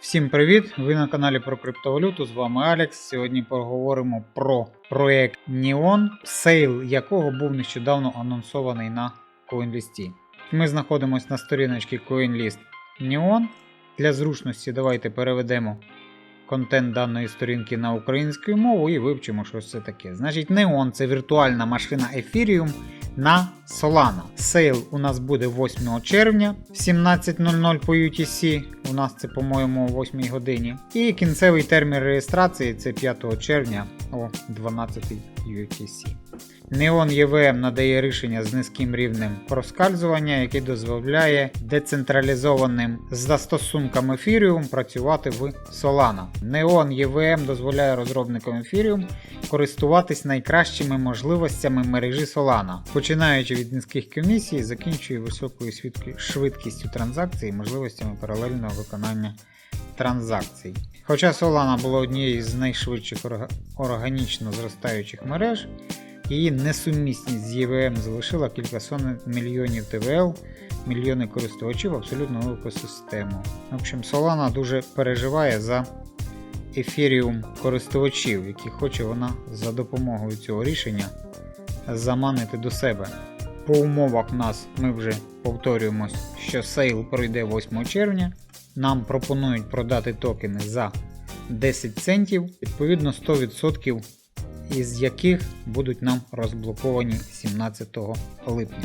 Всім привіт! Ви на каналі про криптовалюту. З вами Алекс. Сьогодні поговоримо про проект Neon, сейл якого був нещодавно анонсований на CoinList. Ми знаходимося на сторіночці CoinList Neon. Для зручності давайте переведемо контент даної сторінки на українську мову і вивчимо, що це таке. Значить, Neon це віртуальна машина Ethereum на Solana. Сейл у нас буде 8 червня в 17.00 по UTC. У нас це, по-моєму, о 8 годині. І кінцевий термін реєстрації це 5 червня о 12 UTC. Neon EVM надає рішення з низьким рівнем проскальзування, яке дозволяє децентралізованим застосункам Ethereum працювати в Solana. Neon EVM дозволяє розробникам Ethereum користуватись найкращими можливостями мережі Solana, починаючи від низьких комісій, закінчує високою швидкістю транзакцій і можливостями паралельного виконання транзакцій. Хоча Solana була однією з найшвидших органічно зростаючих мереж, її несумісність з EVM залишила кілька мільйонів ТВЛ, мільйони користувачів абсолютно нову екосистему. В общем, Solana дуже переживає за Ethereum користувачів, які хоче вона за допомогою цього рішення заманити до себе. По умовах нас ми вже повторюємось, що сейл пройде 8 червня. Нам пропонують продати токени за 10 центів, відповідно 100% із яких будуть нам розблоковані 17 липня.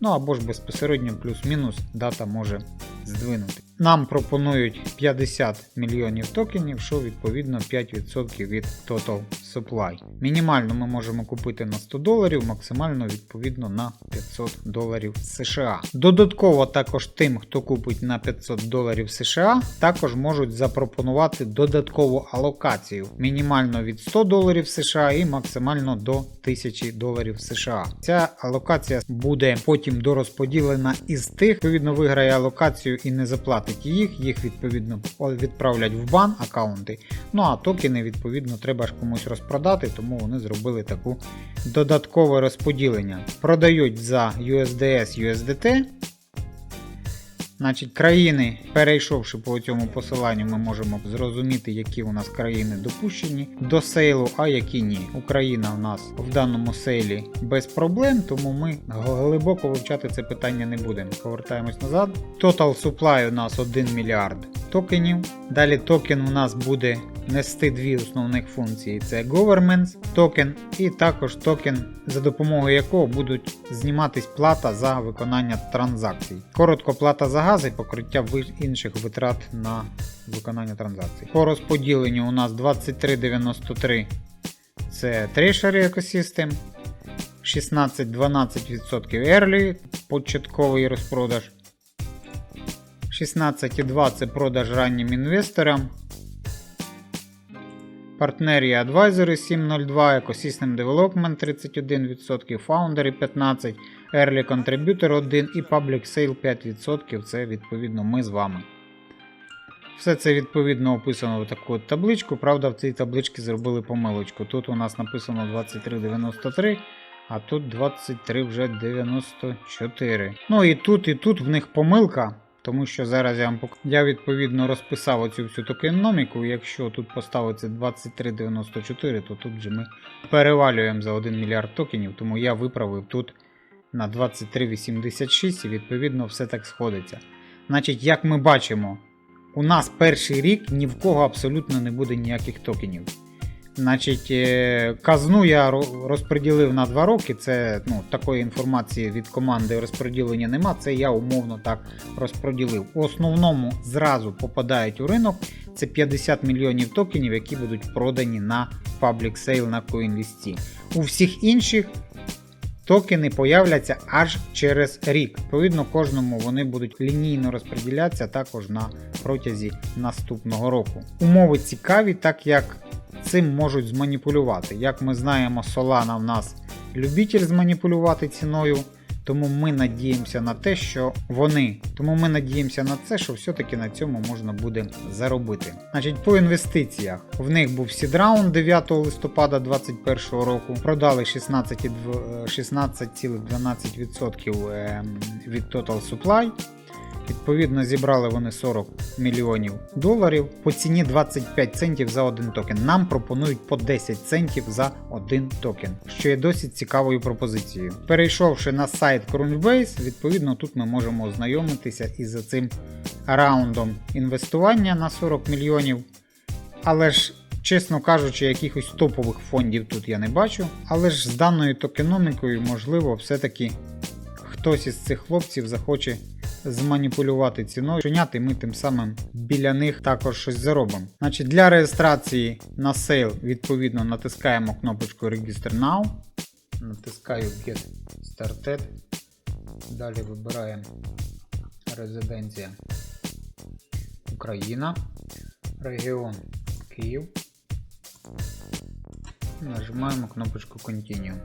Ну або ж безпосередньо плюс-мінус дата може здвинути. Нам пропонують 50 мільйонів токенів, що відповідно 5% від Total Supply. Мінімально ми можемо купити на 100 доларів, максимально відповідно на 500 доларів США. Додатково також тим, хто купить на 500 доларів США, також можуть запропонувати додаткову алокацію мінімально від 100 доларів США і максимально до 1000 доларів США. Ця алокація буде потім дорозподілена із тих, відповідно виграє алокацію і не заплатить їх, їх відповідно відправлять в бан аккаунти. Ну а токени відповідно треба ж комусь розпродати, тому вони зробили таку додаткове розподілення. Продають за USDS USDT. Значить, країни, перейшовши по цьому посиланню, ми можемо зрозуміти, які у нас країни допущені до сейлу, а які ні. Україна у нас в даному сейлі без проблем, тому ми глибоко вивчати це питання не будемо. Повертаємось назад. Total supply у нас 1 мільярд токенів. Далі токен у нас буде нести дві основних функції: це governments токен і також токен, за допомогою якого будуть зніматись плата за виконання транзакцій. Коротко плата за газ і покриття інших витрат на виконання транзакцій. По розподіленню у нас 2393 це Treasury Ecosystem, 16-12% Early, початковий розпродаж. 16,2 це продаж раннім інвесторам. Партнері Advisory 702, Ecosystem Development 31%, Foundry 15%, Early Contributor 1 і Public Sale 5%. Це відповідно ми з вами. Все це відповідно описано в таку табличку. Правда, в цій табличці зробили помилочку. Тут у нас написано 23,93, а тут 23 вже 94. Ну і тут, і тут в них помилка. Тому що зараз я вам пок... я відповідно розписав оцю всю токеноміку. Якщо тут поставиться 2394, то тут же ми перевалюємо за 1 мільярд токенів, тому я виправив тут на 2386 і відповідно все так сходиться. Значить, як ми бачимо, у нас перший рік ні в кого абсолютно не буде ніяких токенів. Значить, е, казну я розподілив на 2 роки. Це ну, такої інформації від команди розподілення нема. Це я умовно так розподілив. В основному зразу попадають у ринок. Це 50 мільйонів токенів, які будуть продані на Public Sale на CoinList. У всіх інших токени появляться аж через рік. Відповідно, кожному вони будуть лінійно розподілятися також на протязі наступного року. Умови цікаві, так як цим можуть зманіпулювати. Як ми знаємо, Solana в нас любитель зманіпулювати ціною. Тому ми надіємося на те, що вони. Тому ми надіємося на це, що все-таки на цьому можна буде заробити. Значить, по інвестиціях в них був сідраунд 9 листопада 2021 року. Продали 16,2 16,12% ем, від Total Supply. Відповідно, зібрали вони 40 мільйонів доларів по ціні 25 центів за один токен. Нам пропонують по 10 центів за один токен, що є досить цікавою пропозицією. Перейшовши на сайт Crunchbase, відповідно тут ми можемо ознайомитися із цим раундом інвестування на 40 мільйонів. Але ж, чесно кажучи, якихось топових фондів тут я не бачу. Але ж з даною токеномікою, можливо, все-таки хтось із цих хлопців захоче зманіпулювати ціною, чиняти, і ми тим самим біля них також щось заробимо. Значить, Для реєстрації на сейл відповідно натискаємо кнопочку Register Now. Натискаю Get Started. Далі вибираємо резиденція Україна, регіон Київ. Нажимаємо кнопочку Continue.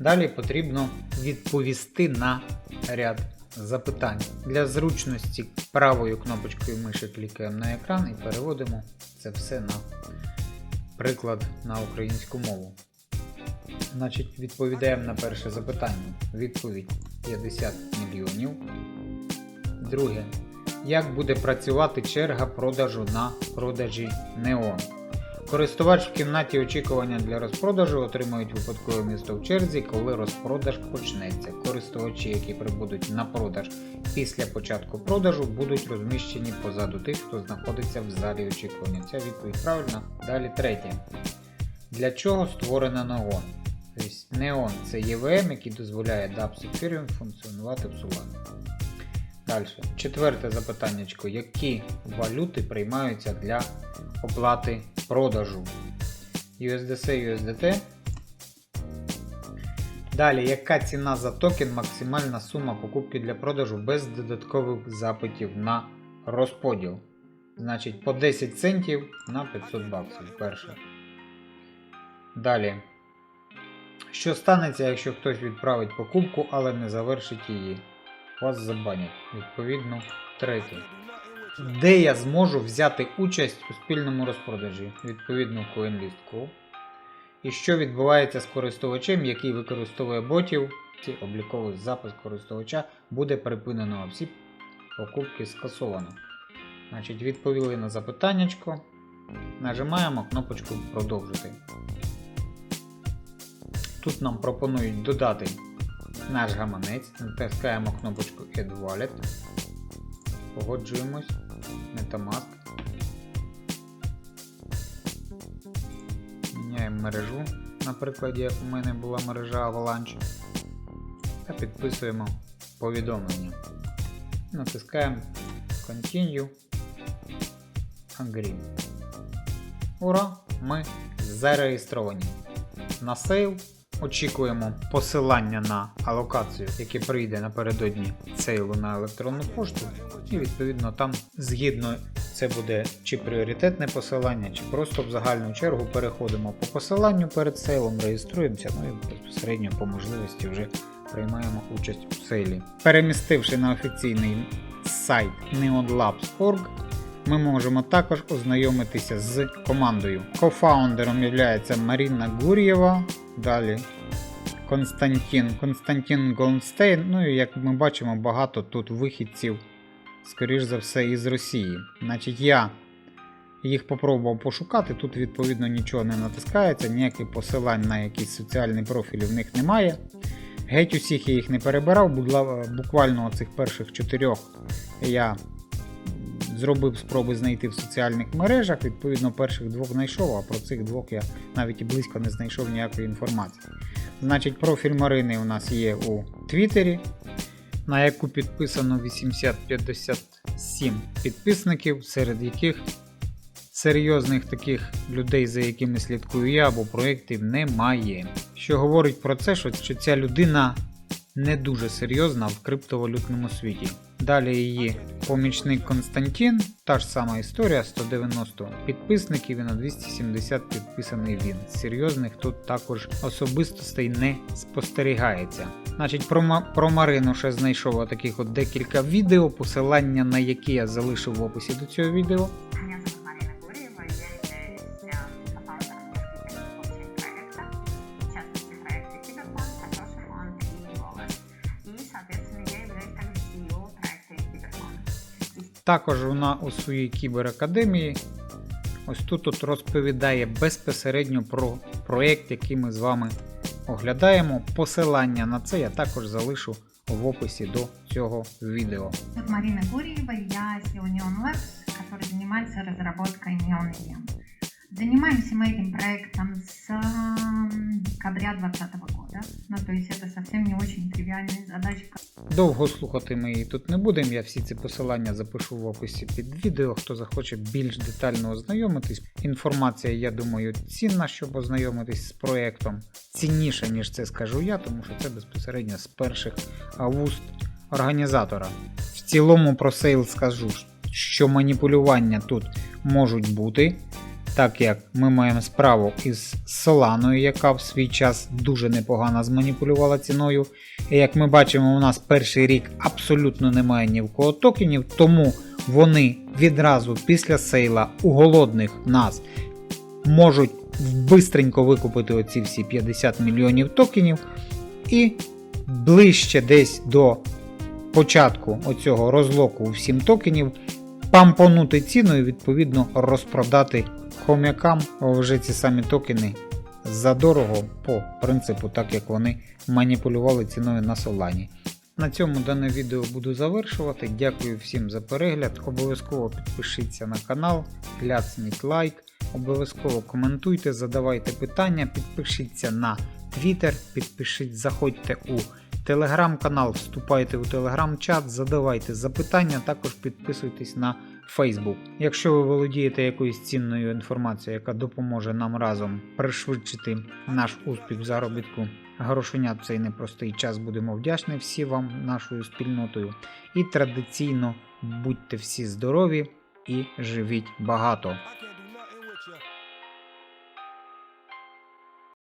Далі потрібно відповісти на ряд запитань. Для зручності правою кнопочкою миші клікаємо на екран і переводимо це все на приклад на українську мову. Значить, відповідаємо на перше запитання. Відповідь 50 мільйонів. Друге. Як буде працювати черга продажу на продажі Neon? Користувач в кімнаті очікування для розпродажу отримують випадкове місто в черзі, коли розпродаж почнеться. Користувачі, які прибудуть на продаж після початку продажу, будуть розміщені позаду тих, хто знаходиться в залі очікування. Ця відповідь правильна. Далі третє. Для чого створено Neon? Тобто Neon це EVM, який дозволяє DApp Ethereum функціонувати в Solana. Далі. Четверте запитання. Які валюти приймаються для оплати продажу? USDC, USDT. Далі, яка ціна за токен, максимальна сума покупки для продажу без додаткових запитів на розподіл? Значить, по 10 центів на 500 баксів. Перше. Далі. Що станеться, якщо хтось відправить покупку, але не завершить її? Вас забанять. Відповідно, третє. Де я зможу взяти участь у спільному розпродажі? Відповідно, CoinList.co. І що відбувається з користувачем, який використовує ботів, обліковий запис користувача буде припинено, а всі покупки скасовано. Значить, відповіли на запитаннячко. Нажимаємо кнопочку Продовжити. Тут нам пропонують додати наш гаманець, натискаємо кнопочку Add Wallet, погоджуємось, Metamask, міняємо мережу, наприклад, як у мене була мережа Avalanche, та підписуємо повідомлення. Натискаємо Continue Agree. Ура! Ми зареєстровані на сейл. Очікуємо посилання на алокацію, яке прийде напередодні сейлу на електронну пошту. І відповідно там згідно це буде чи пріоритетне посилання, чи просто в загальну чергу переходимо по посиланню перед сейлом, реєструємося, ну і безпосередньо по можливості вже приймаємо участь у сейлі. Перемістивши на офіційний сайт neonlabs.org, ми можемо також ознайомитися з командою. Кофаундером є Маріна Гур'єва. Далі Константин Константин Голнстейн. Ну і як ми бачимо, багато тут вихідців, скоріш за все, із Росії. Значить, я їх попробував пошукати. Тут, відповідно, нічого не натискається, ніяких посилань на якісь соціальні профілі в них немає. Геть усіх я їх не перебирав, буквально цих перших чотирьох я зробив спроби знайти в соціальних мережах. Відповідно, перших двох знайшов, а про цих двох я навіть і близько не знайшов ніякої інформації. Значить, профіль Марини у нас є у Твіттері, на яку підписано 857 підписників, серед яких серйозних таких людей, за якими слідкую я, або проєктів немає. Що говорить про це, що ця людина не дуже серйозна в криптовалютному світі. Далі її помічник Константін, та ж сама історія, 190 підписників і на 270 підписаний він. Серйозних тут також особистостей не спостерігається. Значить, про, про Марину ще знайшов таких от декілька відео, посилання на які я залишив в описі до цього відео. Також вона у своїй кіберакадемії ось тут от розповідає безпосередньо про проєкт, який ми з вами оглядаємо. Посилання на це я також залишу в описі до цього відео. Марина Гурієва, я сьогодні онлайн, який займається розробкою EM. Занимаемся мы этим проектом с м, декабря 2020 года. Ну, то есть это совсем не очень тривиальная задачка. Довго слухати ми її тут не будемо. Я всі ці посилання запишу в описі під відео. Хто захоче більш детально ознайомитись. Інформація, я думаю, цінна, щоб ознайомитись з проєктом. Цінніша, ніж це скажу я, тому що це безпосередньо з перших вуст організатора. В цілому про сейл скажу, що маніпулювання тут можуть бути. Так як ми маємо справу із Соланою, яка в свій час дуже непогано зманіпулювала ціною. І як ми бачимо, у нас перший рік абсолютно немає ні в кого токенів, тому вони відразу після сейла у голодних нас можуть бистренько викупити оці всі 50 мільйонів токенів і ближче десь до початку оцього розлоку всім токенів пампонути ціну і відповідно розпродати хомякам вже ці самі токени задорого по принципу, так як вони маніпулювали ціною на Солані. На цьому дане відео буду завершувати. Дякую всім за перегляд. Обов'язково підпишіться на канал, кляцніть лайк, обов'язково коментуйте, задавайте питання, підпишіться на Twitter, підпишіть, заходьте у телеграм-канал, вступайте у телеграм-чат, задавайте запитання, також підписуйтесь на Facebook. Якщо ви володієте якоюсь цінною інформацією, яка допоможе нам разом пришвидшити наш успіх в заробітку грошенят в цей непростий час, будемо вдячні всі вам, нашою спільнотою. І традиційно будьте всі здорові і живіть багато.